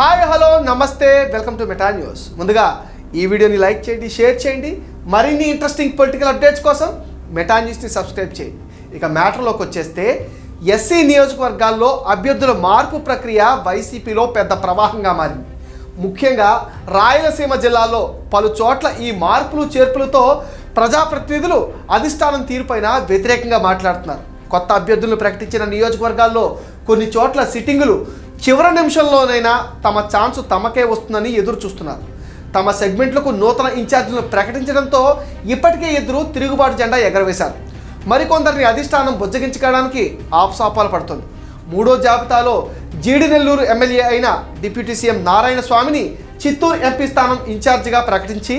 Hi hello నమస్తే welcome to Meta news. ముందుగా ఈ వీడియోని లైక్ చేయండి షేర్ చేయండి. మరిన్ని ఇంట్రెస్టింగ్ పొలిటికల్ అప్డేట్స్ కోసం మెటా న్యూస్ని సబ్స్క్రైబ్ చేయండి. ఇక మ్యాటర్లోకి వచ్చేస్తే ఎస్సీ నియోజకవర్గాల్లో అభ్యర్థుల మార్పు ప్రక్రియ వైసీపీలో పెద్ద ప్రవాహంగా మారింది. ముఖ్యంగా రాయలసీమ జిల్లాలో పలు చోట్ల ఈ మార్పులు చేర్పులతో ప్రజాప్రతినిధులు అధిష్టానం తీరుపైన వ్యతిరేకంగా మాట్లాడుతున్నారు. కొత్త అభ్యర్థులను ప్రకటించిన నియోజకవర్గాల్లో కొన్ని చోట్ల సిట్టింగులు చివరి నిమిషంలోనైనా తమ ఛాన్స్ తమకే వస్తుందని ఎదురు చూస్తున్నారు. తమ సెగ్మెంట్లకు నూతన ఇన్ఛార్జీలను ప్రకటించడంతో ఇప్పటికే ఇద్దరు తిరుగుబాటు జెండా ఎగరవేశారు. మరికొందరిని అధిష్టానం బుజ్జగించుకోవడానికి ఆప్సాపాలు పడుతుంది. మూడో జాబితాలో జీడి నెల్లూరు ఎమ్మెల్యే అయిన డిప్యూటీ సీఎం నారాయణ స్వామిని చిత్తూరు ఎంపీ స్థానం ఇన్ఛార్జిగా ప్రకటించి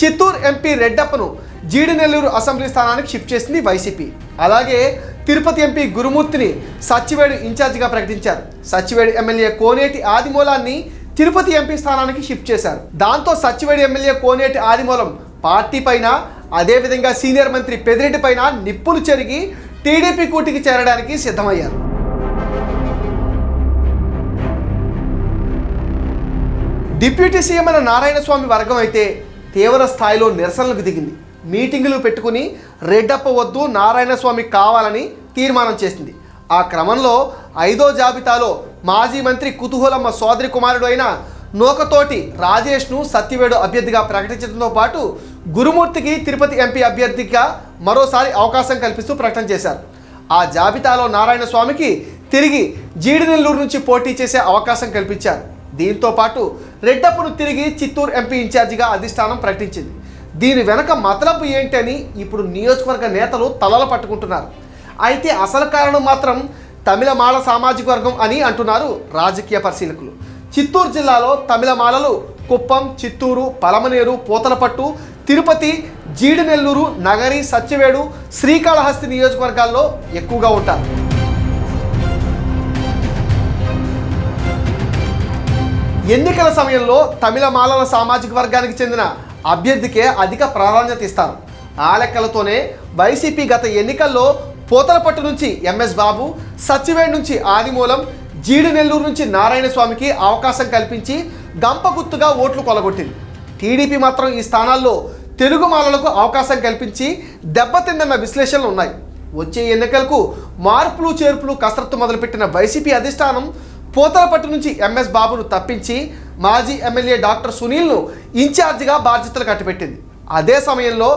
చిత్తూరు ఎంపీ రెడ్డప్పను జీడి నెల్లూరు అసెంబ్లీ స్థానానికి షిఫ్ట్ చేసింది వైసీపీ. అలాగే తిరుపతి ఎంపీ గురుమూర్తిని సచ్చివేడు ఇన్ఛార్జిగా ప్రకటించారు. సచ్చివేడు ఎమ్మెల్యే కోనేటి ఆదిమూలాన్ని తిరుపతి ఎంపీ స్థానానికి షిఫ్ట్ చేశారు. దాంతో సచ్చివేడు ఎమ్మెల్యే కోనేటి ఆదిమూలం పార్టీ పైన అదేవిధంగా సీనియర్ మంత్రి పెదిరెడ్డి పైన నిప్పులు చెరిగి టీడీపీ కూటికి చేరడానికి సిద్ధమయ్యారు. డిప్యూటీ సీఎం అయిన నారాయణ స్వామి వర్గం అయితే తీవ్ర స్థాయిలో నిరసనలకు దిగింది. మీటింగులు పెట్టుకుని రెడ్డప్ప వద్దు నారాయణ స్వామి కావాలని తీర్మానం చేసింది. ఆ క్రమంలో ఐదో జాబితాలో మాజీ మంత్రి కుతూహలమ్మ సోదరి కుమారుడు అయిన నూకతోటి రాజేష్ను సత్యవేడు అభ్యర్థిగా ప్రకటించడంతో పాటు గురుమూర్తికి తిరుపతి ఎంపీ అభ్యర్థిగా మరోసారి అవకాశం కల్పిస్తూ ప్రకటన చేశారు. ఆ జాబితాలో నారాయణ స్వామికి తిరిగి జీడినెల్లూరు నుంచి పోటీ చేసే అవకాశం కల్పించారు. దీంతో పాటు రెడ్డప్పను తిరిగి చిత్తూరు ఎంపీ ఇన్ఛార్జిగా అధిష్టానం ప్రకటించింది. దీని వెనక మతలబు ఏంటని ఇప్పుడు నియోజకవర్గ నేతలు తలలు పట్టుకుంటున్నారు. అయితే అసలు కారణం మాత్రం తమిళమాల సామాజిక వర్గం అని అంటున్నారు రాజకీయ పరిశీలకులు. చిత్తూరు జిల్లాలో తమిళమాలలు కుప్పం చిత్తూరు పలమనేరు పూతలపట్టు తిరుపతి జీడినెల్లూరు నగరి సత్యవేడు శ్రీకాళహస్తి నియోజకవర్గాల్లో ఎక్కువగా ఉంటారు. ఎన్నికల సమయంలో తమిళ మాలల సామాజిక వర్గానికి చెందిన అభ్యర్థికే అధిక ప్రాధాన్యత ఇస్తారు. ఆ లెక్కలతోనే వైసీపీ గత ఎన్నికల్లో పోతలపట్టు నుంచి ఎంఎస్ బాబు సత్యవేడ్ నుంచి ఆదిమూలం జీడి నెల్లూరు నుంచి నారాయణ స్వామికి అవకాశం కల్పించి గంప గుర్తుగా ఓట్లు కొలగొట్టింది. టీడీపీ మాత్రం ఈ స్థానాల్లో తెలుగు మాలలకు అవకాశం కల్పించి దెబ్బతిందన్న విశ్లేషణలు ఉన్నాయి. వచ్చే ఎన్నికలకు మార్పులు చేర్పులు కసరత్తు మొదలుపెట్టిన వైసీపీ అధిష్టానం పోతలపట్టు నుంచి ఎంఎస్ బాబును తప్పించి మాజీ ఎమ్మెల్యే డాక్టర్ సునీల్ను ఇన్ఛార్జిగా బాధ్యతలు కట్టిపెట్టింది. అదే సమయంలో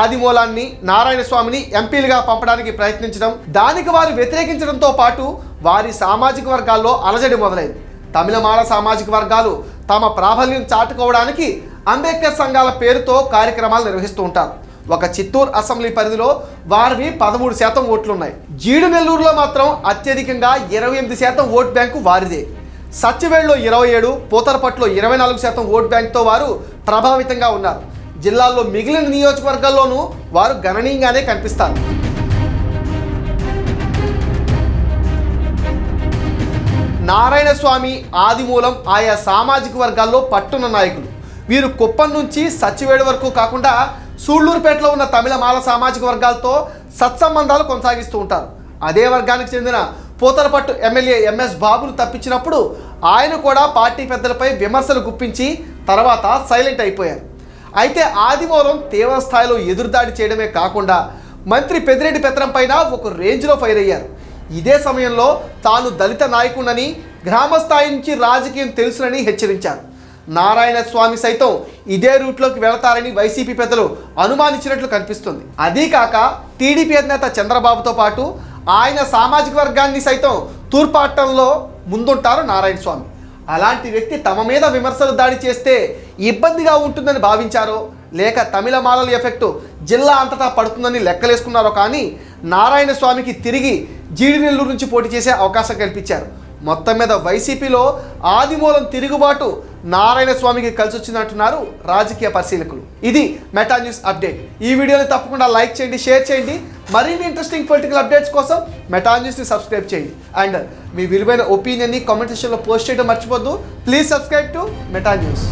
ఆదిమూలాన్ని నారాయణ స్వామిని ఎంపీలుగా పంపడానికి ప్రయత్నించడం దానికి వారు వ్యతిరేకించడంతో పాటు వారి సామాజిక వర్గాల్లో అలజడి మొదలైంది. తమిళమాళ సామాజిక వర్గాలు తమ ప్రాబల్యం చాటుకోవడానికి అంబేద్కర్ సంఘాల పేరుతో కార్యక్రమాలు నిర్వహిస్తూ ఉంటారు. ఒక చిత్తూరు అసెంబ్లీ పరిధిలో వారివి పదమూడు శాతం ఓట్లున్నాయి. జీడు నెల్లూరులో మాత్రం అత్యధికంగా ఇరవై ఎనిమిది శాతం ఓట్ బ్యాంకు వారిదే. సత్యవేడులో ఇరవై ఏడు పూతరపట్లో ఇరవై నాలుగు శాతం ఓట్ బ్యాంక్తో వారు ప్రభావితంగా ఉన్నారు. జిల్లాల్లో మిగిలిన నియోజకవర్గాల్లోనూ వారు గణనీయంగానే కనిపిస్తారు. నారాయణ స్వామి ఆదిమూలం ఆయా సామాజిక వర్గాల్లో పట్టున్న నాయకులు. వీరు కుప్పం నుంచి సచ్చివేడు వరకు కాకుండా సూళ్ళూరుపేటలో ఉన్న తమిళ మాల సామాజిక వర్గాలతో సత్సంబంధాలు కొనసాగిస్తూ ఉంటారు. అదే వర్గానికి చెందిన పూతలపట్టు ఎమ్మెల్యే ఎంఎస్ బాబును తప్పించినప్పుడు ఆయన కూడా పార్టీ పెద్దలపై విమర్శలు గుప్పించి తర్వాత సైలెంట్ అయిపోయారు. అయితే ఆదిమూలం తీవ్ర స్థాయిలో ఎదురుదాడి చేయడమే కాకుండా మంత్రి పెద్దిరెడ్డి పెత్తనం పైన ఒక రేంజ్లో ఫైర్ అయ్యారు. ఇదే సమయంలో తాను దళిత నాయకుడని గ్రామ స్థాయి నుంచి రాజకీయం తెలుసునని హెచ్చరించారు. నారాయణ స్వామి సైతం ఇదే రూట్లోకి వెళతారని వైసీపీ పెద్దలు అనుమానించినట్లు కనిపిస్తుంది. అదీ కాక టీడీపీ అధినేత చంద్రబాబుతో పాటు ఆయన సామాజిక వర్గాన్ని సైతం తూర్పాటంలో ముందుంటారు నారాయణ స్వామి. అలాంటి వ్యక్తి తమ మీద విమర్శలు దాడి చేస్తే ఇబ్బందిగా ఉంటుందని భావించారో లేక తమిళ మాలల ఎఫెక్టు జిల్లా అంతటా పడుతుందని లెక్కలేసుకున్నారో కానీ నారాయణ స్వామికి తిరిగి జీడినెల్లూరు నుంచి పోటీ చేసే అవకాశం కల్పించారు. మొత్తం మీద వైసీపీలో ఆదిమూలం తిరుగుబాటు నారాయణ స్వామికి కలిసి వచ్చిందంటున్నారు రాజకీయ పరిశీలకులు. ఇది మెటా న్యూస్ అప్డేట్. ఈ వీడియోని తప్పకుండా లైక్ చేయండి షేర్ చేయండి. మరిన్ని ఇంట్రెస్టింగ్ పొలిటికల్ అప్డేట్స్ కోసం మెటా సబ్స్క్రైబ్ చేయండి. అండ్ మీ విలువైన ఒపీనియన్ని కామెంట్ సెక్షన్లో పోస్ట్ చేయడం మర్చిపోద్దు. Please subscribe to Meta news